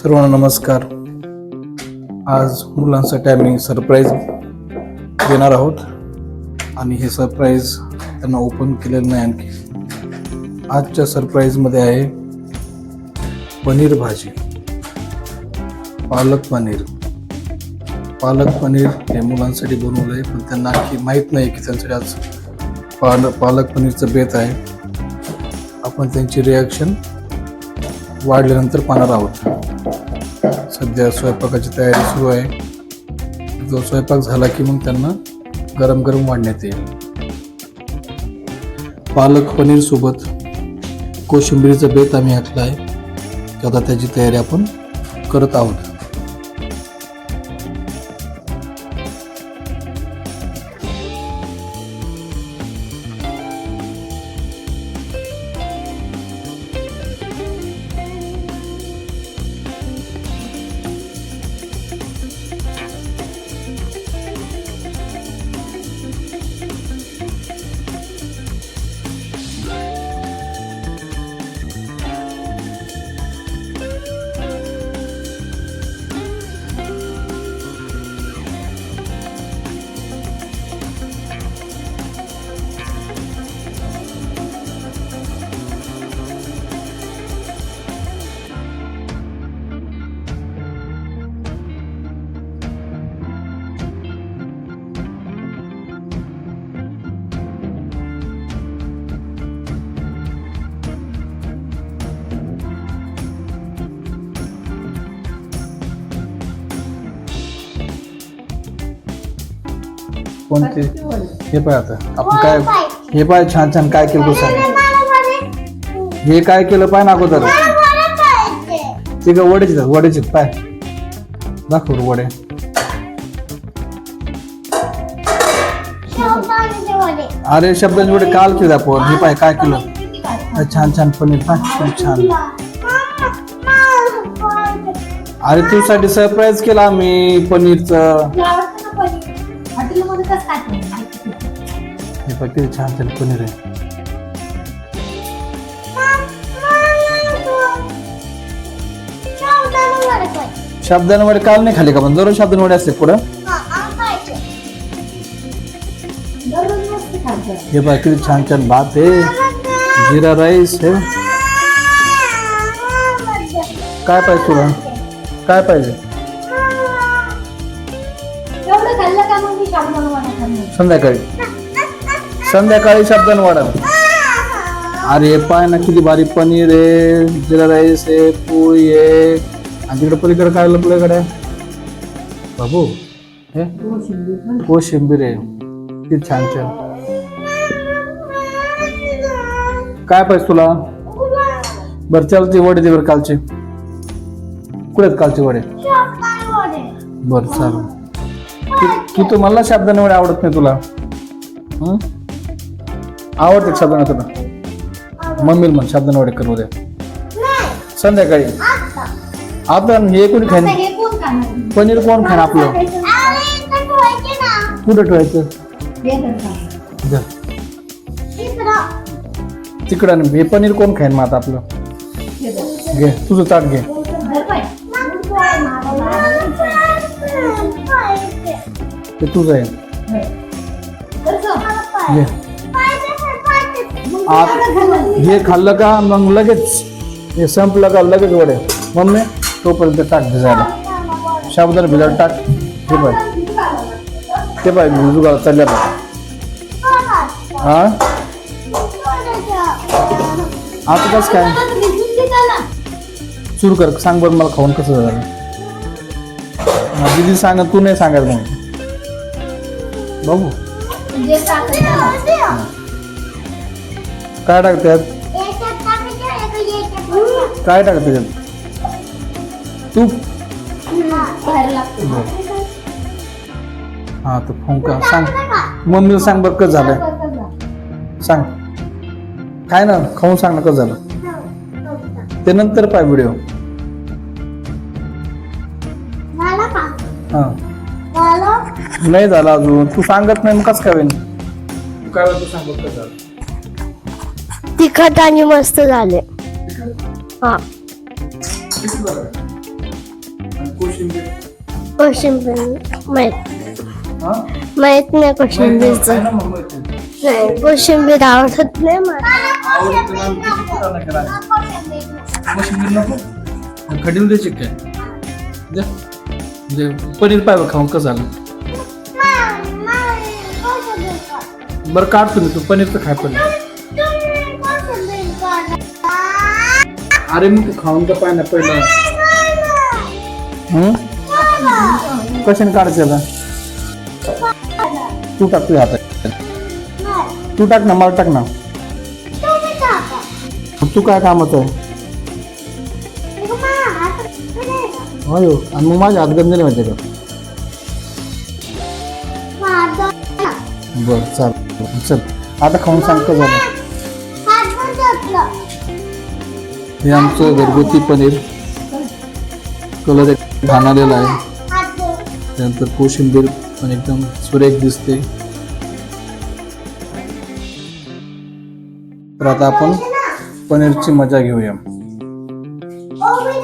सर्वांना नमस्कार. आज मुलांसाठी आम्ही सरप्राईज देणार आहोत. आणि हे सरप्राईज त्यांना ओपन केलेलं नाही आणखी. आजच्या सरप्राईजमध्ये आहे पनीर भाजी. पालक पनीर. पालक पनीर हे मुलांसाठी बनवलं आहे पण त्यांना आणखी माहीत नाही की त्यांच्याकडे आज पाल पालक पनीरचं बेत आहे. आपण त्यांची रिॲक्शन वाढल्यानंतर पाहणार आहोत. सध्या स्वयंपाकाची तयारी सुरू आहे. जो स्वयंपाक झाला की मग त्यांना गरम गरम वाढण्यात येईल. पालक पनीर सोबत बेत आम्ही आखला आहे. आता त्याची तयारी आपण करत आहोत. कोणते? हे पाय आता. आपण काय हे पाय. छान छान. काय केलं तू सांग. हे काय केलं पाय ना अगोदर? ते का वड्याचे आहेत, पाय. दाखव वडे. अरे शब्दांचे वडे काल केले आपण. हे पाय काय केलं? छान छान. पनीर पाय. खूप छान. अरे तुझ्यासाठी सरप्राईज केला आम्ही पनीरचं. काय हे किती छान छान पनीर आहे वडे काल नाही खाली का पण? दररोज शब्दांचे वडे असते पुढं. दररोज मस्त खायचं. हे किती छान छान भात आहे. जिरा राईस हे काय पाहिजे तुला? काय पाहिजे? संध्याकाळी. संध्याकाळी शब्दान वाढा अरे पाय ना किती भारी पनीर आहे जिरा राईस आहे पोळी आहे. आणि तिकडे पलीकडे काय लपल्याकडे बाबू हे? कोशिंबीर आहे. किती छान छान. काय पाहिजे तुला? बरं चल ते वडे दे बरं कालचे. कुठे कालचे वडे. बरं चालेल. की- मला शब्दाने वडे आवडत नाही तुला? हं? आवडते शब्दाने तुला? मम्मीला म्हण शब्दाने वडे करू द्या संध्याकाळी. आता. हे कोणी खाईन? आता हे कोण खाणार? पनीर कोण खाईन आपलं? कुठं ठेवायचं? हे तर खा. जा. तिकडं नाही. हे पनीर कोण खाईन मग आता आपलं? हे. घे तुझं ताट घे. ते तुझं आहे. घे हे खाल्लं का? मग लगेच. हे संपलं का? लगेच वडे. मम्मी तोपर्यंत टाक भिजायला. शाबदार भिजायला टाक. हे पाय ते पाय भिजू घाल चालल्या हा आता कसं काय? सुरू कर. सांग बरं मला खाऊन कसं झालं. हा, दीदी सांग तू नाही सांगायचं मग. त्याला. काय टाकतात काय टाकते तूप. हा तर फोन सांग. मम्मीला सांग बरं कसं झालंय. कर. सांग. काय ना खाऊन सांग ना कसं झालं. ते नंतर पाय व्हिडिओ. हा. नाही झाला अजून. तू सांगत नाही मग कसं तू काय तू कसं झालं तिखट आणि मस्त झाले. हा. किती झालं? कोशिंबीर? माहीत हा? माहीत नाही कोशिंबीरचं. काय ना मग माहिती. नाही. कोशिंबीर आवडत नाही मला. आवडत किती केला कोशिंबीर नको? खडील द्यायची काय दे. दे. पनीर पाय खाऊन कसं झालं? बरं काढ तुम्ही तू पनीरचं खाय पण अरे मग तू खाऊन तर पाय ना पहिलं. हम्म? कशाने काढायचं याला? तू टाक तुझ्या हातात. तू टाक ना मला टाक ना. तू काय कामाचं आहे? हो आणि मग माझ्या हात गंजले माहिती का? बरं चाल चल आता खाऊन सांगतो झालं हे आमचं घरगुती पनीर. कलर एक घाण आलेला आहे. त्यानंतर कोशिंबीर पण एकदम सुरेख दिसते. तर आता आपण पनीरची मजा घेऊया. Oh